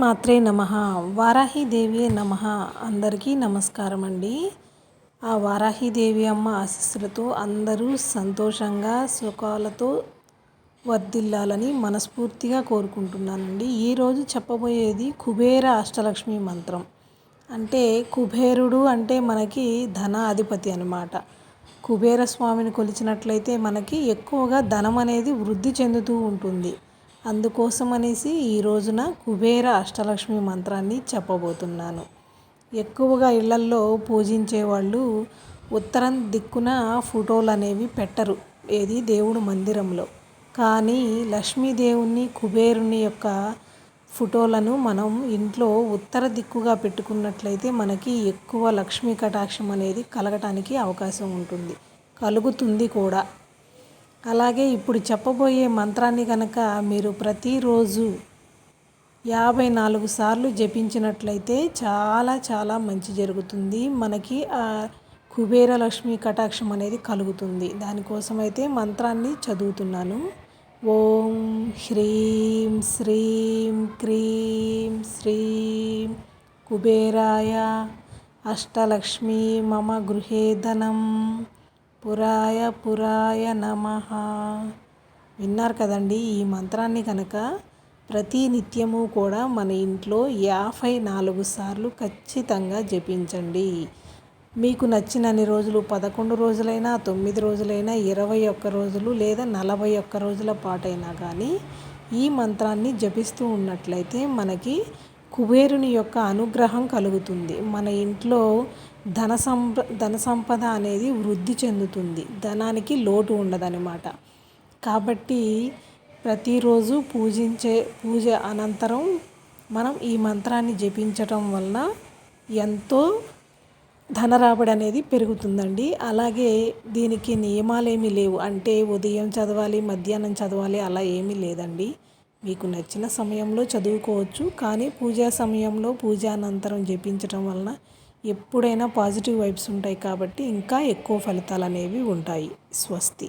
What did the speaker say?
మాత్రే నమ. వారాహిదేవి నమ. అందరికీ నమస్కారం అండి. ఆ వారాహిదేవి అమ్మ ఆశీస్సులతో అందరూ సంతోషంగా సుఖాలతో వర్ధిల్లాలని మనస్ఫూర్తిగా కోరుకుంటున్నానండి. ఈరోజు చెప్పబోయేది కుబేర అష్టలక్ష్మి మంత్రం. అంటే కుబేరుడు అంటే మనకి ధన అధిపతి అనమాట కుబేర స్వామిని కొలిచినట్లయితే మనకి ఎక్కువగా ధనం అనేది వృద్ధి చెందుతూ ఉంటుంది. అందుకోసం అనేసి ఈ రోజున కుబేర అష్టలక్ష్మి మంత్రాన్ని చెప్పబోతున్నాను. ఎక్కువగా ఇళ్ళల్లో పూజించే వాళ్ళు ఉత్తరం దిక్కున ఫోటోలు అనేవి పెట్టరు ఏది దేవుడు మందిరంలో. కానీ లక్ష్మీదేవుని కుబేరుని యొక్క ఫోటోలను మనం ఇంట్లో ఉత్తర దిక్కుగా పెట్టుకున్నట్లయితే మనకి ఎక్కువ లక్ష్మీ కటాక్షం అనేది కలగటానికి అవకాశం ఉంటుంది. కలుగుతుంది కూడా. అలాగే ఇప్పుడు చెప్పబోయే మంత్రాన్ని కనుక మీరు ప్రతిరోజు యాభై నాలుగు సార్లు జపించినట్లయితే చాలా చాలా మంచి జరుగుతుంది. మనకి ఆ కుబేర లక్ష్మి కటాక్షం అనేది కలుగుతుంది. దానికోసమైతే మంత్రాన్ని చదువుతున్నాను. ఓం హ్రీం శ్రీం క్రీం శ్రీం కుబేరాయ అష్టలక్ష్మి మమ గృహే ధనం పురాయ పురాయ నమ. విన్నారు కదండి ఈ మంత్రాన్ని కనుక ప్రతి నిత్యము కూడా మన ఇంట్లో యాభై నాలుగు సార్లు ఖచ్చితంగా జపించండి. మీకు నచ్చినన్ని రోజులు పదకొండు రోజులైనా తొమ్మిది రోజులైనా ఇరవై ఒక్క రోజులు లేదా నలభై ఒక్క రోజుల పాటైనా కానీ ఈ మంత్రాన్ని జపిస్తూ ఉన్నట్లయితే మనకి కుబేరుని యొక్క అనుగ్రహం కలుగుతుంది. మన ఇంట్లో ధన సంప ధన సంపద అనేది వృద్ధి చెందుతుంది. ధనానికి లోటు ఉండదనమాట కాబట్టి ప్రతిరోజు పూజించే పూజ అనంతరం మనం ఈ మంత్రాన్ని జపించటం వలన ఎంతో ధన రాబడి అనేది పెరుగుతుందండి. అలాగే దీనికి నియమాలేమీ లేవు. అంటే ఉదయం చదవాలి మధ్యాహ్నం చదవాలి అలా ఏమీ లేదండి. మీకు నచ్చిన సమయంలో చదువుకోవచ్చు. కానీ పూజా సమయంలో పూజ అనంతరం జపించటం వలన ఎప్పుడైనా పాజిటివ్ వైబ్స్ ఉంటాయి కాబట్టి ఇంకా ఎక్కువ ఫలితాలు అనేవి ఉంటాయి. స్వస్తి.